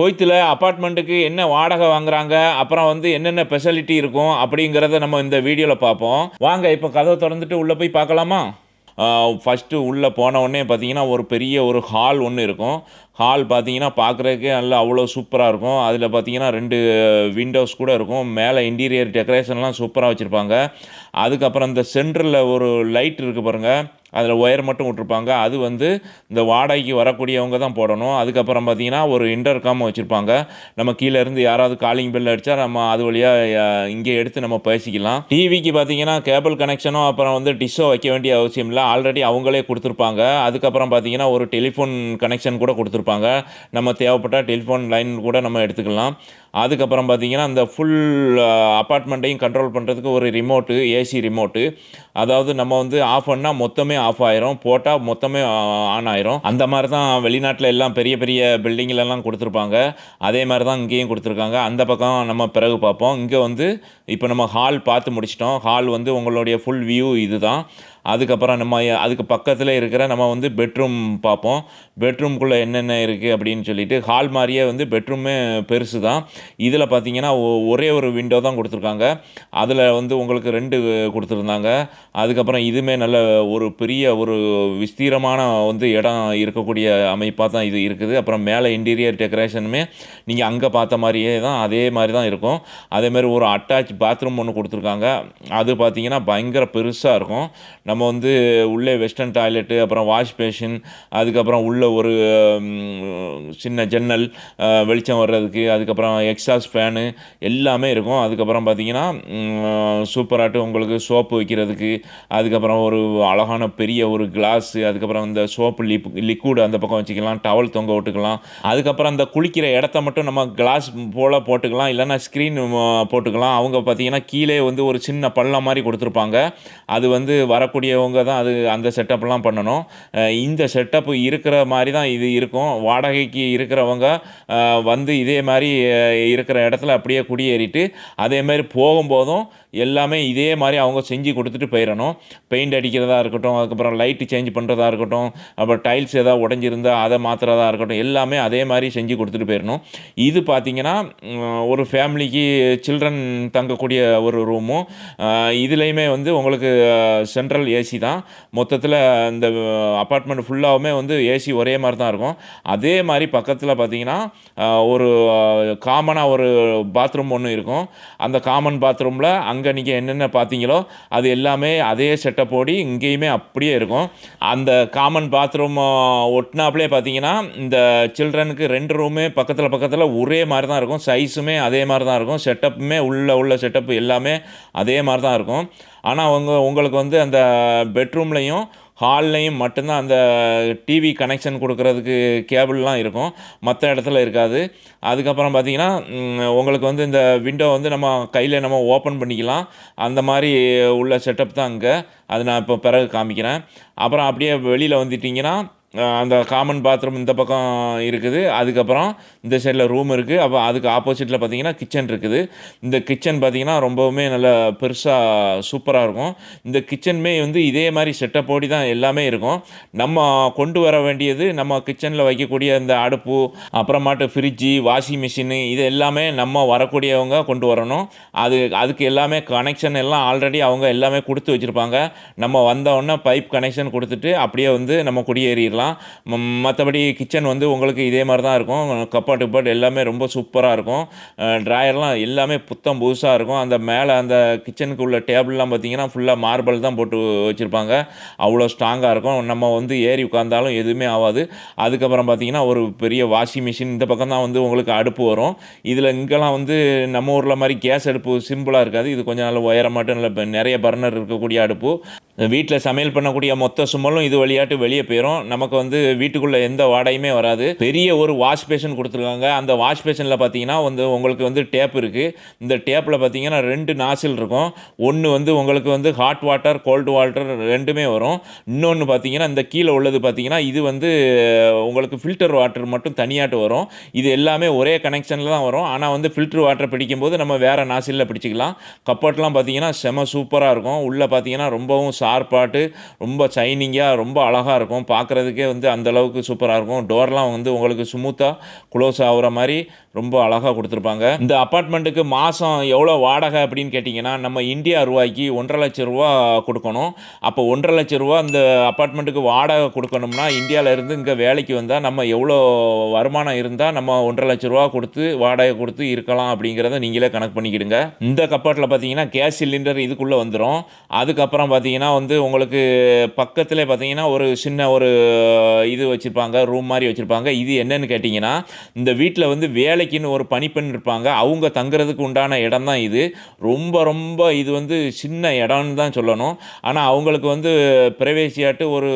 கோயத்தில் அப்பார்ட்மெண்ட்டுக்கு என்ன வாடகை வாங்குறாங்க அப்புறம் வந்து என்னென்ன ஃபெசிலிட்டி இருக்கும் அப்படிங்கிறத நம்ம இந்த வீடியோவில் பார்ப்போம். வாங்க இப்போ கதவை திறந்துட்டு உள்ளே போய் பார்க்கலாமா? ஃபஸ்ட்டு உள்ளே போன உடனே பார்த்தீங்கன்னா ஒரு பெரிய ஒரு ஹால் ஒன்று இருக்கும். ஹால் பார்த்தீங்கன்னா பார்க்குறதுக்கே நல்லா அவ்வளோ சூப்பராக இருக்கும். அதில் பார்த்தீங்கன்னா ரெண்டு விண்டோஸ் கூட இருக்கும். மேலே இன்டீரியர் டெக்கரேஷன்லாம் சூப்பராக வச்சுருப்பாங்க. அதுக்கப்புறம் இந்த சென்டரில் ஒரு லைட் இருக்குது பாருங்கள் அதில் ஒயர் மட்டும் விட்ருப்பாங்க அது வந்து இந்த வாடகைக்கு வரக்கூடியவங்க தான் போடணும். அதுக்கப்புறம் பார்த்தீங்கன்னா ஒரு இன்டர்காம் வச்சுருப்பாங்க. நம்ம கீழேருந்து யாராவது காலிங் பெல் அடித்தா நம்ம அது வழியாக இங்கே எடுத்து நம்ம பேசிக்கலாம். டிவிக்கு பார்த்தீங்கன்னா கேபிள் கனெக்ஷனும் அப்புறம் வந்து டிஷ்ஷோ வைக்க வேண்டிய அவசியம் இல்லை. ஆல்ரெடி அவங்களே கொடுத்துருப்பாங்க. அதுக்கப்புறம் பார்த்தீங்கன்னா ஒரு டெலிஃபோன் கனெக்ஷன் கூட கொடுத்துருப்பாங்க. நம்ம தேவைப்பட்டால் டெலிஃபோன் லைன் கூட நம்ம எடுத்துக்கலாம். அதுக்கப்புறம் பார்த்தீங்கன்னா அந்த ஃபுல் அப்பார்ட்மெண்ட்டையும் கண்ட்ரோல் பண்ணுறதுக்கு ஒரு ரிமோட்டு ஏசி ரிமோட்டு அதாவது நம்ம வந்து ஆஃப் பண்ணால் மொத்தமே ஆஃப் ஆயிரும். போட்டால் மொத்தமே ஆன் ஆயிரும். அந்த மாதிரி தான் வெளிநாட்டில் எல்லாம் பெரிய பெரிய பில்டிங்லலாம் கொடுத்துருப்பாங்க. அதே மாதிரி தான் இங்கேயும் கொடுத்துருக்காங்க. அந்த பக்கம் நம்ம பிறகு பார்ப்போம். இங்கே வந்து இப்போ நம்ம ஹால் பார்த்து முடிச்சிட்டோம். ஹால் வந்து உங்களுடைய ஃபுல் வியூ இதுதான். அதுக்கப்புறம் நம்ம அதுக்கு பக்கத்தில் இருக்கிற நம்ம வந்து பெட்ரூம் பார்ப்போம். பெட்ரூம்குள்ளே என்னென்ன இருக்குது அப்படின்னு சொல்லிட்டு ஹால் மாதிரியே வந்து பெட்ரூமே பெருசு தான் இதில் பார்த்தீங்கன்னா ஒ- ஒரே ஒரு விண்டோ தான் கொடுத்துருக்காங்க. அதில் வந்து உங்களுக்கு ரெண்டு கொடுத்துருந்தாங்க. அதுக்கப்புறம் இதுவுமே நல்ல ஒரு பெரிய ஒரு விஸ்தீரமான வந்து இடம் இருக்கக்கூடிய அமைப்பாக தான் இது இருக்குது. அப்புறம் மேலே இன்டீரியர் டெக்கரேஷனுமே நீங்கள் அங்கே பார்த்த மாதிரியே தான் அதே மாதிரி தான் இருக்கும். அதேமாதிரி ஒரு அட்டாச் பாத்ரூம் ஒன்று கொடுத்துருக்காங்க. அது பார்த்திங்கன்னா பயங்கர பெருசாக இருக்கும். நம்ம வந்து உள்ளே வெஸ்டர்ன் டாய்லெட்டு அப்புறம் வாஷ் பேஷன் அதுக்கப்புறம் உள்ளே ஒரு சின்ன ஜன்னல் வெளிச்சம் வர்றதுக்கு அதுக்கப்புறம் எக்ஸாஸ் ஃபேனு எல்லாமே இருக்கும். அதுக்கப்புறம் பார்த்தீங்கன்னா சூப்பராகட்டு உங்களுக்கு சோப்பு வைக்கிறதுக்கு அதுக்கப்புறம் ஒரு அழகான பெரிய ஒரு கிளாஸு அதுக்கப்புறம் இந்த சோப்பு லிப் லிக்விட் அந்த பக்கம் வச்சுக்கலாம் டவல் தொங்க விட்டுக்கலாம். அதுக்கப்புறம் அந்த குளிக்கிற இடத்த மட்டும் நம்ம கிளாஸ் போல் போட்டுக்கலாம் இல்லைன்னா ஸ்க்ரீன் போட்டுக்கலாம். அவங்க பார்த்தீங்கன்னா கீழே வந்து ஒரு சின்ன பள்ளம் மாதிரி கொடுத்துருப்பாங்க. அது வந்து வரக்கூடியவங்க தான் அது அந்த செட்டப்லாம் பண்ணணும். இந்த செட்டப் இருக்கிற மாதிரி தான் இது இருக்கும். வாடகைக்கு இருக்கிறவங்க வந்து இதே மாதிரி இருக்கிற இடத்துல அப்படியே குடியேறிட்டு அதே மாதிரி போகும்போதும் எல்லாமே இதே மாதிரி அவங்க செஞ்சு கொடுத்துட்டு போயிடணும். பெயிண்ட் அடிக்கிறதா இருக்கட்டும் அதுக்கப்புறம் லைட்டு சேஞ்ச் பண்ணுறதா இருக்கட்டும் அப்புறம் டைல்ஸ் ஏதாவது உடஞ்சிருந்தா அதை மாற்றுறதா இருக்கட்டும் எல்லாமே அதே மாதிரி செஞ்சு கொடுத்துட்டு போயிடணும். இது பார்த்தீங்கன்னா ஒரு ஃபேமிலிக்கு சில்ட்ரன் தங்கக்கூடிய ஒரு ரூமும் இதுலேயுமே வந்து உங்களுக்கு சென்ட்ரல் ஏசி தான். மொத்தத்தில் இந்த அப்பார்ட்மெண்ட் ஃபுல்லாகவுமே வந்து ஏசி ஒரே மாதிரி தான் இருக்கும். அதே மாதிரி பக்கத்தில் பார்த்தீங்கன்னா ஒரு காமனாக ஒரு பாத்ரூம் ஒன்று இருக்கும். அந்த காமன் பாத்ரூமில் அங்கே நீங்கள் என்னென்ன பார்த்தீங்களோ அது எல்லாமே அதே செட்டப் ஓடி இங்கேயுமே அப்படியே இருக்கும். அந்த காமன் பாத்ரூம் ஒட்டினாப்லே பார்த்தீங்கன்னா இந்த சில்ட்ரனுக்கு ரெண்டு ரூமே பக்கத்தில் பக்கத்தில் ஒரே மாதிரி தான் இருக்கும். சைஸுமே அதே மாதிரி தான் இருக்கும். செட்டப்புமே உள்ள உள்ள செட்டப் எல்லாமே அதே மாதிரி தான் இருக்கும். ஆனால் அவங்க உங்களுக்கு வந்து அந்த பெட்ரூம்லேயும் ஹால்லையும் மட்டும்தான் அந்த டிவி கனெக்ஷன் கொடுக்கறதுக்கு கேபிள்லாம் இருக்கும். மற்ற இடத்துல இருக்காது. அதுக்கப்புறம் பார்த்தீங்கன்னா உங்களுக்கு வந்து இந்த விண்டோ வந்து நம்ம கையில் நம்ம ஓப்பன் பண்ணிக்கலாம். அந்த மாதிரி உள்ள செட்டப் தான் அங்கே. அது நான் இப்போ பிறகு காமிக்கிறேன். அப்புறம் அப்படியே வெளியில் வந்துட்டிங்கன்னா அந்த காமன் பாத்ரூம் இந்த பக்கம் இருக்குது. அதுக்கப்புறம் இந்த சைடில் ரூம் இருக்குது அப்போ அதுக்கு ஆப்போசிட்டில் பார்த்தீங்கன்னா கிச்சன் இருக்குது. இந்த கிச்சன் பார்த்தீங்கன்னா ரொம்பவுமே நல்ல பெருசாக சூப்பராக இருக்கும். இந்த கிச்சனுமே வந்து இதே மாதிரி செட்டப்போடி தான் எல்லாமே இருக்கும். நம்ம கொண்டு வர வேண்டியது நம்ம கிச்சனில் வைக்கக்கூடிய இந்த அடுப்பு அப்புறமாட்டு ஃப்ரிட்ஜி வாஷிங் மிஷினு இது எல்லாமே நம்ம வரக்கூடியவங்க கொண்டு வரணும். அது அதுக்கு எல்லாமே கனெக்ஷன் எல்லாம் ஆல்ரெடி அவங்க எல்லாமே கொடுத்து வச்சுருப்பாங்க. நம்ம வந்தவுடனே பைப் கனெக்ஷன் கொடுத்துட்டு அப்படியே வந்து நம்ம குடியேறிடலாம். மற்றபடி கிச்சன் வந்து உங்களுக்கு இதே மாதிரி தான் இருக்கும். கப்பாட்டு கப்பாட் எல்லாமே ரொம்ப சூப்பராக இருக்கும். ட்ராயர்லாம் எல்லாமே புத்தம் புதுசாக இருக்கும். அந்த மேலே அந்த கிச்சனுக்கு உள்ள டேபிள்லாம் பார்த்தீங்கன்னா ஃபுல்லாக மார்பிள் தான் போட்டு வச்சுருப்பாங்க. அவ்வளோ ஸ்ட்ராங்காக இருக்கும். நம்ம வந்து ஏறி உட்காந்தாலும் எதுவுமே ஆகாது. அதுக்கப்புறம் பார்த்தீங்கன்னா ஒரு பெரிய வாஷிங் மிஷின் இந்த பக்கம் தான் வந்து உங்களுக்கு அடுப்பு வரும். இதில் இங்கெல்லாம் வந்து நம்ம ஊரில் மாதிரி கேஸ் அடுப்பு சிம்பிளாக இருக்காது. இது கொஞ்சம் நல்ல உயரமாட்டும். நல்ல நிறைய பர்னர் இருக்கக்கூடிய அடுப்பு. வீட்டில் சமையல் பண்ணக்கூடிய மொத்த சுமலும் இது வழியாட்டு வெளியே போயிடும் நமக்கு வந்து வீட்டுக்குள்ளே எந்த வாடகையுமே வராது. பெரிய ஒரு வாஷ் பேஷன் கொடுத்துருக்காங்க. அந்த வாஷ் பேஷனில் பார்த்தீங்கன்னா வந்து உங்களுக்கு வந்து டேப் இருக்குது இந்த டேப்பில் பார்த்தீங்கன்னா ரெண்டு நாசில் இருக்கும். ஒன்று வந்து உங்களுக்கு வந்து ஹாட் வாட்டர் கோல்டு வாட்டர் ரெண்டுமே வரும். இன்னொன்று பார்த்தீங்கன்னா இந்த கீழே உள்ளது பார்த்தீங்கன்னா இது வந்து உங்களுக்கு ஃபில்டர் வாட்டர் மட்டும் தனியாட்டு வரும். இது எல்லாமே ஒரே கனெக்ஷனில் தான் வரும். ஆனால் வந்து ஃபில்டர் வாட்டர் பிடிக்கும்போது நம்ம வேறு நாசிலில் பிடிச்சிக்கலாம். கப்போர்ட்லாம் பார்த்தீங்கன்னா செம சூப்பராக இருக்கும். உள்ளே பார்த்தீங்கன்னா ரொம்பவும் சா ஷார்ப்பாட்டு ரொம்ப சைனிங்காக ரொம்ப அழகாக இருக்கும். பார்க்குறதுக்கே வந்து அந்த அளவுக்கு சூப்பராக இருக்கும். டோர்லாம் வந்து உங்களுக்கு ஸ்மூத்தாக க்ளோஸ் ஆகிற மாதிரி ரொம்ப அழகாக கொடுத்துருப்பாங்க. இந்த அப்பார்ட்மெண்ட்டுக்கு மாதம் எவ்வளோ வாடகை அப்படின்னு கேட்டிங்கன்னா நம்ம இந்தியா ரூபாய்க்கு ஒன்றரை லட்ச ரூபா கொடுக்கணும். அப்போ ஒன்றரை லட்ச ரூபா இந்த அப்பார்ட்மெண்ட்டுக்கு வாடகை கொடுக்கணும்னா இந்தியாவிலேருந்து இங்கே வேலைக்கு வந்தால் நம்ம எவ்வளோ வருமானம் இருந்தால் நம்ம ஒன்றரை லட்ச ரூபா கொடுத்து வாடகை கொடுத்து இருக்கலாம் அப்படிங்கிறத நீங்களே கணக்கு பண்ணிக்கிடுங்க. இந்த கப்பாட்டில் பார்த்தீங்கன்னா கேஸ் சிலிண்டர் இதுக்குள்ளே வந்துடும் அதுக்கப்புறம் பார்த்தீங்கன்னா வந்து உங்களுக்கு பக்கத்தில் பார்த்தீங்கன்னா ஒரு சின்ன ஒரு இது வச்சுருப்பாங்க ரூம் மாதிரி வச்சுருப்பாங்க. இது என்னன்னு கேட்டிங்கன்னா இந்த வீட்டில் வந்து வேலைக்குன்னு ஒரு பணிப்பெண் இருப்பாங்க. அவங்க தங்குறதுக்கு உண்டான இடம் தான் இது. ரொம்ப ரொம்ப இது வந்து சின்ன இடம்னு தான் சொல்லணும். ஆனால் அவங்களுக்கு வந்து பிரைவேசியாட்டு ஒரு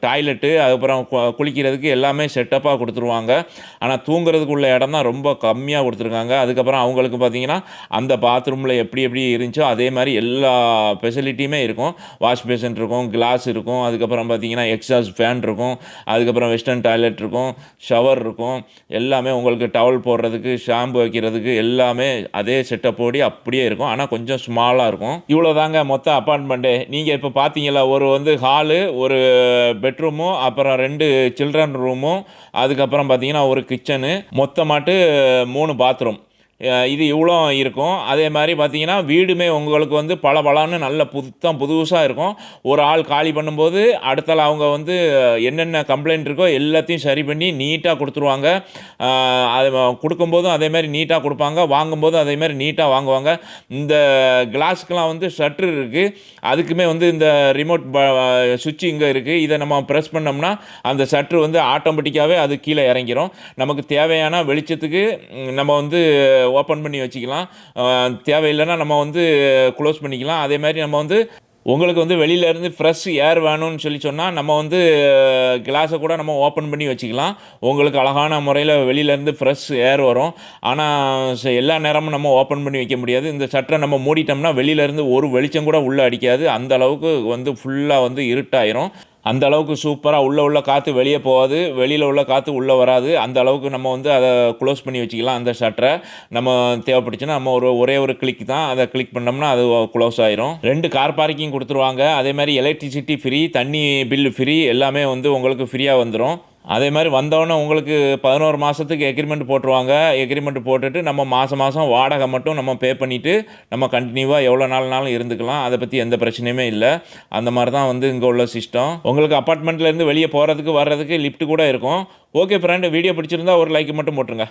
டாய்லெட்டு அதுக்கப்புறம் கு- குளிக்கிறதுக்கு எல்லாமே செட்டப்பாக கொடுத்துருவாங்க. ஆனால் தூங்குறதுக்கு உள்ள இடம் தான் ரொம்ப கம்மியாக கொடுத்துருக்காங்க. அதுக்கப்புறம் அவங்களுக்கு பார்த்தீங்கன்னா அந்த பாத்ரூமில் எப்படி எப்படி இருந்துச்சோ அதே மாதிரி எல்லா ஃபெசிலிட்டியுமே இருக்கும். வாஷ் பேஷன் இருக்கும் கிளாஸ் இருக்கும் அதுக்கப்புறம் பார்த்தீங்கன்னா எக்ஸாஸ் ஃபேன் இருக்கும் அதுக்கப்புறம் வெஸ்டர்ன் டாய்லெட் இருக்கும் ஷவர் இருக்கும் எல்லாமே உங்களுக்கு டவல் போடுறதுக்கு ஷாம்பு வைக்கிறதுக்கு எல்லாமே அதே செட்டப் ஓடி அப்படியே இருக்கும். ஆனால் கொஞ்சம் ஸ்மாலாக இருக்கும். இவ்வளோ தாங்க மொத்த அப்பார்ட்மெண்ட்டு நீங்கள் இப்போ பார்த்தீங்களா ஒரு வந்து ஹாலு ஒரு பெட்ரூமும் அப்புறம் ரெண்டு சில்ட்ரன் ரூமும் அதுக்கப்புறம் பார்த்தீங்கன்னா ஒரு கிச்சனு மொத்தமாட்டு மூணு பாத்ரூம் இது இவ்வளோ இருக்கும். அதே மாதிரி பார்த்திங்கன்னா வீடுமே உங்களுக்கு வந்து பல பலன்னு நல்ல புத்தம் புதுசாக இருக்கும். ஒரு ஆள் காலி பண்ணும்போது அடுத்தால் அவங்க வந்து என்னென்ன கம்ப்ளைண்ட் இருக்கோ எல்லாத்தையும் சரி பண்ணி நீட்டாக கொடுத்துருவாங்க. அது கொடுக்கும்போதும் அதே மாதிரி நீட்டாக கொடுப்பாங்க. வாங்கும்போதும் அதே மாதிரி நீட்டாக வாங்குவாங்க. இந்த கிளாஸ்க்கெலாம் வந்து ஷட்ரு இருக்குது அதுக்குமே வந்து இந்த ரிமோட் சுவிட்ச் இங்கே இருக்குது இதை நம்ம ப்ரெஸ் பண்ணோம்னா அந்த ஷட்ரு வந்து ஆட்டோமேட்டிக்காகவே அது கீழே இறங்கிரும். நமக்கு தேவையான வெளிச்சத்துக்கு நம்ம வந்து ஓப்பன் பண்ணி வச்சுக்கலாம். தேவையில்லைன்னா நம்ம வந்து க்ளோஸ் பண்ணிக்கலாம். அதே மாதிரி நம்ம வந்து உங்களுக்கு வந்து வெளியிலேருந்து ஃப்ரெஷ் ஏர் வேணும்னு சொல்லி சொன்னால் நம்ம வந்து கிளாஸை கூட நம்ம ஓப்பன் பண்ணி வச்சுக்கலாம். உங்களுக்கு அழகான முறையில் வெளியிலேருந்து ஃப்ரெஷ் ஏர் வரும். ஆனால் எல்லா நேரமும் நம்ம ஓப்பன் பண்ணி வைக்க முடியாது. இந்த சட்டரை நம்ம மூடிட்டோம்னா வெளியிலேருந்து ஒரு வெளிச்சம் கூட உள்ளே அடிக்காது. அந்த அளவுக்கு வந்து ஃபுல்லாக வந்து இருட்டாயிரும். அந்த அளவுக்கு சூப்பராக உள்ளே உள்ள காற்று வெளியே போகாது. வெளியில் உள்ள காற்று உள்ளே வராது. அந்த அளவுக்கு நம்ம வந்து அதை க்ளோஸ் பண்ணி வச்சுக்கலாம் அந்த ஷட்டரை நம்ம தேவைப்பட்டுச்சுன்னா நம்ம ஒரு ஒரே ஒரு கிளிக் தான் அதை கிளிக் பண்ணோம்னா அது க்ளோஸ் ஆயிரும். ரெண்டு கார் பார்க்கிங் கொடுத்துருவாங்க. அதே மாதிரி எலக்ட்ரிசிட்டி ஃப்ரீ தண்ணி பில் ஃப்ரீ எல்லாமே வந்து உங்களுக்கு ஃப்ரீயாக வந்துடும் அதே மாதிரி வந்தவொடனே உங்களுக்கு பதினோரு மாதத்துக்கு எக்ரிமெண்ட் போட்டுருவாங்க. எக்ரிமெண்ட் போட்டுட்டு நம்ம மாதம் மாதம் வாடகை மட்டும் நம்ம பே பண்ணிவிட்டு நம்ம கண்டினியூவாக எவ்வளோ நாள்னாலும் இருந்துக்கலாம். அதை பற்றி எந்த பிரச்சனையுமே இல்லை. அந்த மாதிரி தான் வந்து இங்கே உள்ள சிஸ்டம் உங்களுக்கு அப்பார்ட்மெண்ட்லேருந்து வெளியே போகிறதுக்கு வர்றதுக்கு லிஃப்ட் கூட இருக்கும். ஓகே ஃப்ரெண்டு வீடியோ பிடிச்சிருந்தா ஒரு லைக் மட்டும் போட்டுருங்க.